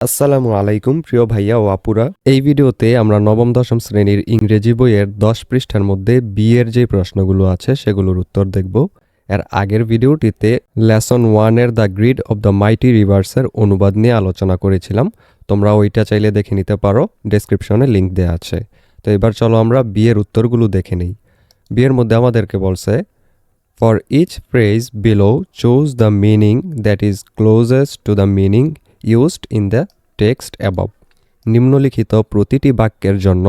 আসসালামু আলাইকুম, প্রিয় ভাইয়া ও আপুরা। এই ভিডিওতে আমরা নবম, দশম শ্রেণির ইংরেজি বইয়ের দশ পৃষ্ঠার মধ্যে বিয়ের যে প্রশ্নগুলো আছে সেগুলোর উত্তর দেখব। এর আগের ভিডিওটিতে লেসন ওয়ানের the grid of the mighty রিভার্সের অনুবাদ নিয়ে আলোচনা করেছিলাম। তোমরা ওইটা চাইলে দেখে নিতে পারো, ডেসক্রিপশনে লিংক দেওয়া আছে। তো এবার চলো আমরা বিয়ের উত্তরগুলো দেখে নিই। বিয়ের মধ্যে আমাদেরকে বলছে for each phrase below choose the meaning that is closest to the meaning used in the text above. নিম্নলিখিত প্রতিটি বাক্যের জন্য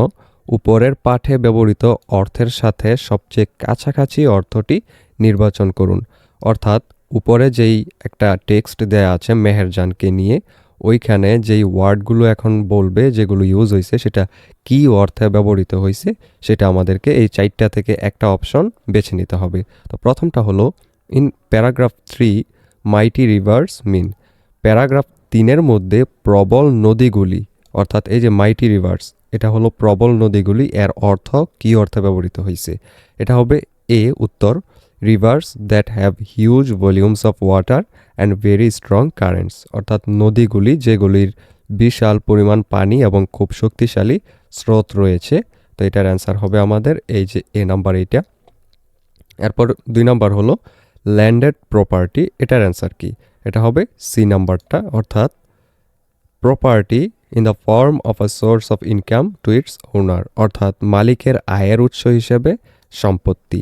উপরের পাঠে ব্যবহৃত অর্থের সাথে সবচেয়ে কাছাকাছি অর্থটি নির্বাচন করুন। অর্থাৎ, উপরে যেই একটা টেক্সট দেয়া আছে মেহেরজানকে নিয়ে, ওইখানে যেই ওয়ার্ডগুলো এখন বলবে, যেগুলো ইউজ হয়েছে সেটা কি অর্থে ব্যবহৃত হয়েছে সেটা আমাদেরকে এই চারটা থেকে একটা অপশন বেছে নিতে হবে। তো প্রথমটা হলো in paragraph three mighty rivers mean paragraph তিনের মধ্যে প্রবল নদীগুলি, অর্থাৎ এই যে মাইটি রিভার্স, এটা হলো প্রবল নদীগুলি, এর অর্থ কি অর্থে ব্যবহৃত হয়েছে? এটা হবে এ উত্তর rivers that have huge volumes of water and very strong currents অর্থাৎ নদীগুলি যেগুলির বিশাল পরিমাণ পানি এবং খুব শক্তিশালী স্রোত রয়েছে। তো এটার অ্যান্সার হবে আমাদের এই যে এ নাম্বার এইটা। এরপর দুই নাম্বার হলো ল্যান্ডেড প্রপার্টি এটার অ্যান্সার কি? এটা হবে সি নাম্বারটা অর্থাৎ property in the form of a source of income to its owner অর্থাৎ মালিকের আয়ের উৎস হিসেবে সম্পত্তি।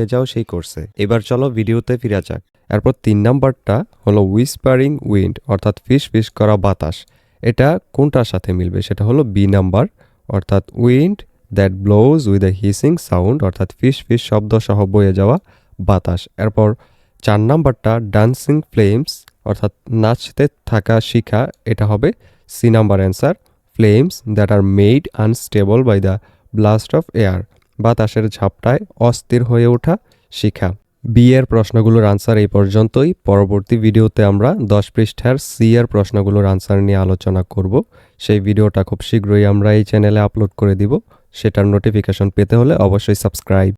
হয়ে যাও সেই কোর্সে এবার চলো ভিডিওতে ফিরে যাক। এরপর তিন নাম্বারটা হলো উইসপারিং উইন্ড অর্থাৎ ফিস ফিস করা বাতাস। এটা কোনটার সাথে মিলবে? সেটা হলো বি নাম্বার, অর্থাৎ wind that blows with a hissing sound অর্থাৎ ফিস ফিস শব্দ সহ বয়ে যাওয়া বাতাস। এরপর চার নাম্বারটা ডান্সিং ফ্লেমস অর্থাৎ নাচতে থাকা শিখা, এটা হবে C number answer flames that are made unstable by the blast of air বাতাসের ঝাপটায় অস্থির হয়ে ওঠা শিখা। বিয়ের প্রশ্নগুলোর আনসার এই পর্যন্তই। পরবর্তী ভিডিওতে আমরা দশ পৃষ্ঠার সি এর প্রশ্নগুলোর আনসার নিয়ে আলোচনা করব। সেই ভিডিওটা খুব শীঘ্রই আমরা এই চ্যানেলে আপলোড করে দিব। সেটার নোটিফিকেশন পেতে হলে অবশ্যই সাবস্ক্রাইব